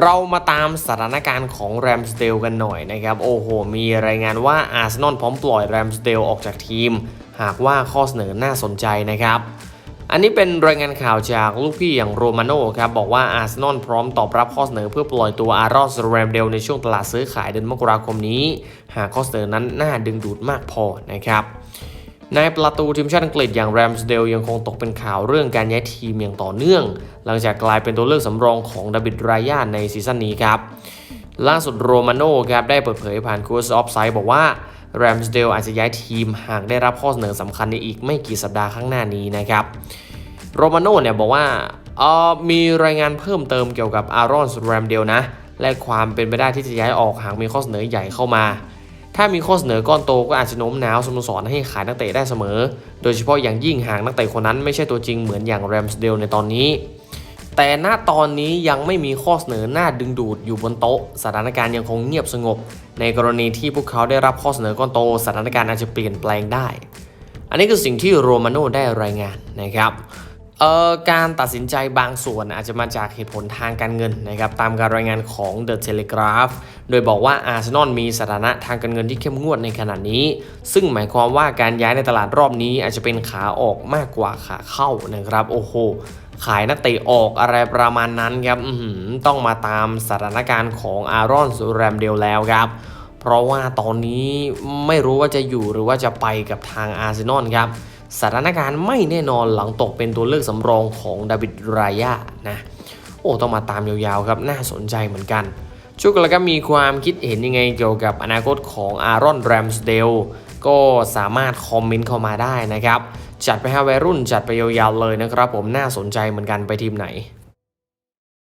เรามาตามสถานการณ์ของแรมสเดลกันหน่อยนะครับ โอ้โห มีรายงานว่าอาร์เซนอลพร้อมปล่อยแรมสเดลออกจากทีม หากว่าข้อเสนอน่าสนใจนะครับ อันนี้เป็นรายงานข่าวจากลูกพี่อย่างโรมาโน่ครับ บอกว่าอาร์เซนอลพร้อมตอบรับข้อเสนอเพื่อปล่อยตัวอารอสแรมเดลในช่วงตลาดซื้อขายเดือนมกราคมนี้ หากข้อเสนอนั้นน่าดึงดูดมากพอนะครับ ในประตูทีมชาติอังกฤษอย่างแรมสเดลยังคงตกเป็นข่าวเรื่องการย้ายทีมอย่างต่อเนื่อง หลังจากกลายเป็นตัวเลือกสำรองของดาบิดรายาในซีซั่นนี้ครับล่าสุดโรมาโน่ครับได้เปิดเผยผ่านคูสออฟไซด์บอกว่าแรมสเดลอาจจะย้ายทีมหากได้รับข้อเสนอสำคัญในอีกไม่กี่สัปดาห์ข้างหน้านี้นะครับโรมาโน่เนี่ยบอกว่าเอ่อมีรายงานเพิ่มเติมเกี่ยวกับอารอนสแรมเดลนะและความเป็นไปได้ที่จะย้ายออกหากมีข้อเสนอใหญ่เข้ามา ถ้ามีข้อเสนอก้อนโตก็อาจจะโน้มน้าวสโมสรให้ขายนักเตะได้เสมอ โดยเฉพาะอย่างยิ่งหากนักเตะคนนั้นไม่ใช่ตัวจริงเหมือนอย่างแรมสเดลในตอนนี้ แต่ณตอนนี้ยังไม่มีข้อเสนอหน้าดึงดูดอยู่บนโต๊ะ สถานการณ์ยังคงเงียบสงบ ในกรณีที่พวกเขาได้รับข้อเสนอก้อนโต สถานการณ์อาจจะเปลี่ยนแปลงได้ อันนี้คือสิ่งที่โรมาโน่ได้รายงานนะครับ เอ่อการตัดสินใจบางส่วนอาจจะมาจากเหตุผลทางการเงินนะครับตามการรายงานของ The Telegraph โดยบอกว่าอาร์เซนอลมีสถานะทางการเงินที่เข้มงวดในขณะนี้ ซึ่งหมายความว่าการย้ายในตลาดรอบนี้อาจจะเป็นขาออกมากกว่าขาเข้านะครับโอ้โหขายนักเตะออกอะไรประมาณนั้นครับต้องมาตามสถานการณ์ของอารอนแรมเดลแล้วครับเพราะว่าตอนนี้ไม่รู้ว่าจะอยู่หรือว่าจะไปกับทางอาร์เซนอลครับ สถานการณ์ไม่แน่นอนหลังตกเป็นตัวเลือกสำรองของดาวิดรายานะโอ้ต้องมาตามยาวๆครับน่าสนใจเหมือนกันชุกแล้วก็มีความคิดเห็นยังไงเกี่ยวกับอนาคตของอารอนแรมสเดลก็สามารถคอมเมนต์เข้ามาได้นะครับ จัดไปให้วัยรุ่นจัดไปยาวๆเลยนะครับ ผมน่าสนใจเหมือนกันไปทีมไหน